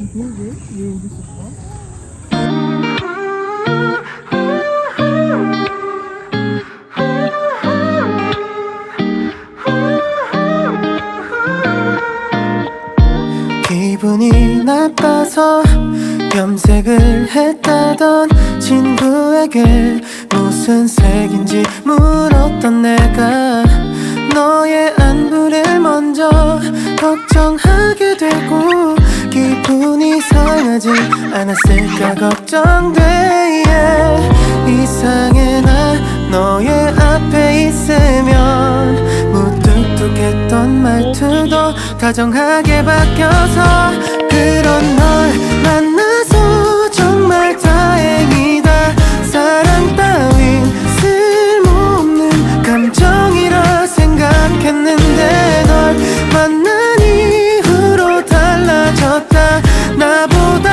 그러게 왜 여기 있었어? 기분이 나빠서 염색을 했다던 친구에게 무슨 색인지 물었던 내가 너의 안부를 먼저 걱정하게 되고 기분이 상하지 않았을까 걱정돼 yeah. 이상해 나 너의 앞에 있으면 무뚝뚝했던 말투도 다정하게 바뀌어서 나보다